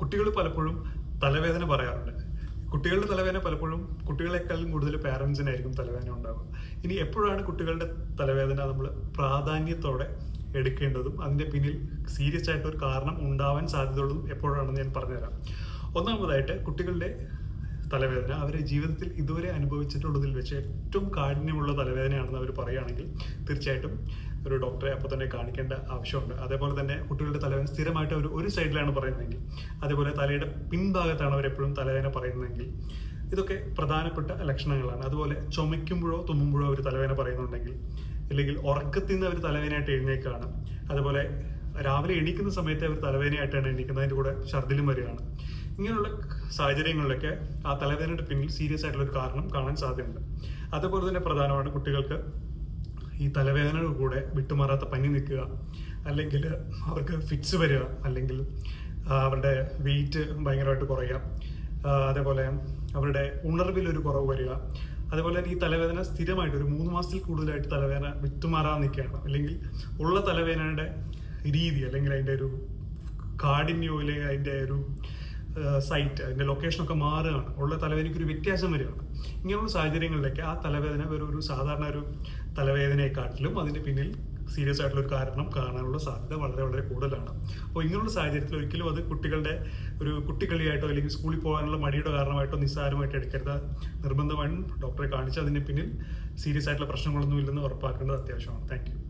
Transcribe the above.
കുട്ടികൾ പലപ്പോഴും തലവേദന പറയാറുണ്ട്. കുട്ടികളുടെ തലവേദന പലപ്പോഴും കുട്ടികളെക്കാളും കൂടുതൽ പാരൻസിനായിരിക്കും തലവേദന ഉണ്ടാവുക. ഇനി എപ്പോഴാണ് കുട്ടികളുടെ തലവേദന നമ്മൾ പ്രാധാന്യത്തോടെ എടുക്കേണ്ടതും അതിന്റെ പിന്നിൽ സീരിയസ് ആയിട്ട് ഒരു കാരണം ഉണ്ടാവാൻ സാധ്യതയുള്ളതും എപ്പോഴാണെന്ന് ഞാൻ പറഞ്ഞുതരാം. ഒന്നാമതായിട്ട് കുട്ടികളുടെ തലവേദന അവരെ ജീവിതത്തിൽ ഇതുവരെ അനുഭവിച്ചിട്ടുള്ളതിൽ വെച്ച് ഏറ്റവും കാഠിന്യമുള്ള തലവേദനയാണെന്ന് അവർ പറയുകയാണെങ്കിൽ തീർച്ചയായിട്ടും ഒരു ഡോക്ടറെ അപ്പോൾ തന്നെ കാണിക്കേണ്ട ആവശ്യമുണ്ട്. അതേപോലെ തന്നെ കുട്ടികളുടെ തലവേദന സ്ഥിരമായിട്ട് അവർ ഒരു സൈഡിലാണ് പറയുന്നതെങ്കിൽ അതേപോലെ തലയുടെ പിൻഭാഗത്താണ് അവർ എപ്പോഴും തലവേദന പറയുന്നതെങ്കിൽ ഇതൊക്കെ പ്രധാനപ്പെട്ട ലക്ഷണങ്ങളാണ്. അതുപോലെ ചുമയ്ക്കുമ്പോഴോ തുമ്മുമ്പോഴോ അവർ തലവേദന പറയുന്നുണ്ടെങ്കിൽ അല്ലെങ്കിൽ ഉറക്കത്തിൽ നിന്ന് അവർ തലവേദനയായിട്ട് എഴുന്നേക്കാണ് അതുപോലെ രാവിലെ എണീക്കുന്ന സമയത്ത് അവർ തലവേദനയായിട്ടാണ് എണീക്കുന്നതിന്റെ കൂടെ ഛർദിലും വരികയാണ്. ഇങ്ങനെയുള്ള സാഹചര്യങ്ങളിലൊക്കെ ആ തലവേദനയുടെ പിന്നിൽ സീരിയസ് ആയിട്ടുള്ള ഒരു കാരണം കാണാൻ സാധ്യതയുണ്ട്. അതുപോലെ തന്നെ പ്രധാനമാണ് കുട്ടികൾക്ക് ഈ തലവേദനയുടെ കൂടെ വിട്ടുമാറാത്ത പനി നിൽക്കുക അല്ലെങ്കിൽ അവർക്ക് ഫിറ്റ്സ് വരിക അല്ലെങ്കിൽ അവരുടെ വെയിറ്റ് ഭയങ്കരമായിട്ട് കുറയുക അതേപോലെ അവരുടെ ഉണർവിൽ ഒരു കുറവ് വരിക. അതേപോലെ തന്നെ ഈ തലവേദന സ്ഥിരമായിട്ട് ഒരു മൂന്ന് മാസത്തിൽ കൂടുതലായിട്ട് തലവേദന വിട്ടുമാറാൻ നിൽക്കുകയാണ്. അല്ലെങ്കിൽ ഉള്ള തലവേദനയുടെ രീതി അല്ലെങ്കിൽ അതിന്റെ ഒരു കാഠിന്യോ അല്ലെങ്കിൽ അതിന്റെ ഒരു സൈറ്റ് അതിന്റെ ലൊക്കേഷനൊക്കെ മാറുകയാണ്. ഉള്ള തലവേദനയ്ക്ക് ഒരു വ്യത്യാസം വരികയാണ്. ഇങ്ങനെയുള്ള സാഹചര്യങ്ങളിലൊക്കെ ആ തലവേദന ഒരു ഒരു സാധാരണ ഒരു തലവേദനയെക്കാട്ടിലും അതിന്റെ പിന്നിൽ സീരിയസ് ആയിട്ടുള്ള ഒരു കാരണം കാണാനുള്ള സാധ്യത വളരെ വളരെ കൂടുതലാണ്. അപ്പോൾ ഇങ്ങനെയുള്ള സാഹചര്യത്തിൽ ഒരിക്കലും അത് കുട്ടികളുടെ ഒരു കുട്ടിക്കളിയായിട്ടോ അല്ലെങ്കിൽ സ്കൂളിൽ പോകാനുള്ള മടിയുടെ കാരണമായിട്ടോ നിസ്സാരമായിട്ട് എടുക്കരുത്. നിർബന്ധമായും ഡോക്ടറെ കാണിച്ച് അതിന് പിന്നിൽ സീരിയസ് ആയിട്ടുള്ള പ്രശ്നങ്ങളൊന്നും ഇല്ലെന്ന് ഉറപ്പാക്കേണ്ടത് അത്യാവശ്യമാണ്. താങ്ക്